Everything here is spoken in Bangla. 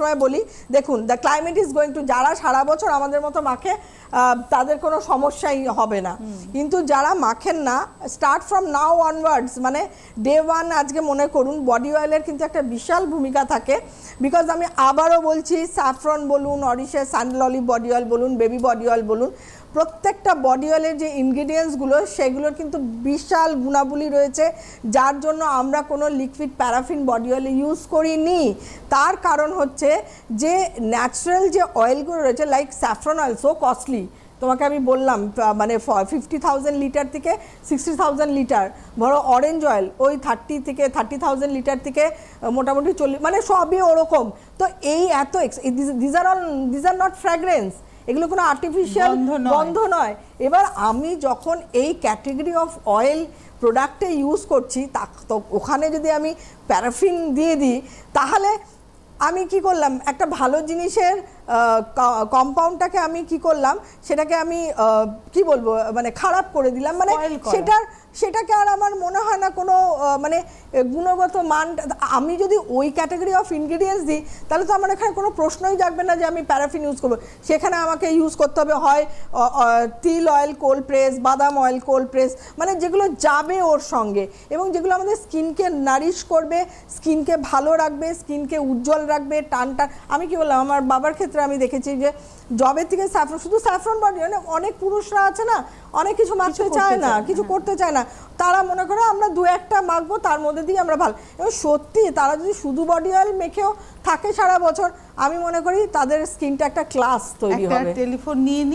সময় বলি দেখুন the climate is going to যারা সারা বছর আমাদের মতো মাখে তাদের কোনো সমস্যাই হবে না। কিন্তু যারা মাখেন না স্টার্ট ফ্রম নাও ওয়ানওয়ার্ডস মানে ডে ওয়ান আজকে মনে করুন বডি অয়েলের কিন্তু একটা বিশাল ভূমিকা থাকে। বিকজ আমি আবারও বলছি স্যাফরন বলুন অরিশে সানললি বডি অয়েল বলুন বেবি বডি অয়েল বলুন প্রত্যেকটা বডি অয়েলের যে ইনগ্রিডিয়েন্টসগুলো সেগুলোর কিন্তু বিশাল গুণাবলী রয়েছে, যার জন্য আমরা কোনো liquid paraffin body oil use করিনি। তার কারণ হচ্ছে যে ন্যাচারাল যে অয়েলগুলো রয়েছে like saffron oil so costly তোমাকে আমি বললাম মানে ফিফটি থাউজেন্ড লিটার থেকে সিক্সটি থাউজেন্ড লিটার ধরো অরেঞ্জ অয়েল ওই থার্টি থেকে থার্টি থাউজেন্ড লিটার থেকে মোটামুটি চল্লিশ মানে সবই ওরকম। তো এই এত these are all these are not fragrance এগুলো কোনো আর্টিফিশিয়াল গন্ধ নয়। এবার আমি যখন এই ক্যাটেগরি অফ অয়েল প্রোডাক্টে ইউজ করছি তা তো ওখানে যদি আমি প্যারাফিন দিয়ে দিই তাহলে আমি কি করলাম একটা ভালো জিনিসের কম্পাউন্ডটাকে আমি কি করলাম? সেটাকে আমি কি বলব মানে খারাপ করে দিলাম। মানে সেটার সেটাকে আর আমার মনে হয় না কোনো মানে গুণগত মান। আমি যদি ওই ক্যাটাগরি অফ ইনগ্রিডিয়েন্টস দিই তাহলে তো আমার এখানে কোনো প্রশ্নই জাগবে না যে আমি প্যারাফিন ইউজ করব। সেখানে আমাকে ইউজ করতে হবে হয় তিল অয়েল কোল্ড প্রেস বাদাম অয়েল কোল্ড প্রেস মানে যেগুলো যাবে ওর সঙ্গে। এবং যেগুলো আমাদের স্কিনকে নারিশ করবে স্কিনকে ভালো রাখবে স্কিনকে উজ্জ্বল রাখবে টান টান আমি কি বললাম আমার বাবার ক্ষেত্রে আমি দেখেছি যে জবের থেকে স্যাফরন শুধু স্যাফরন বডি মানে অনেক পুরুষরা আছে না অনেক কিছু মাখতে চায় না কিছু হ্যাঁ। করতে চায় না। তারা মনে করে আমরা দু একটা মাখবো তার মধ্যে দিয়ে আমরা ভালো। এবং সত্যি তারা যদি শুধু বডি অয়েল মেখেও থাকে সারা বছর আমি মনে করি তাদের স্কিনটা একটা ক্লাস তৈরি হবে। টেলিফোন নিয়ে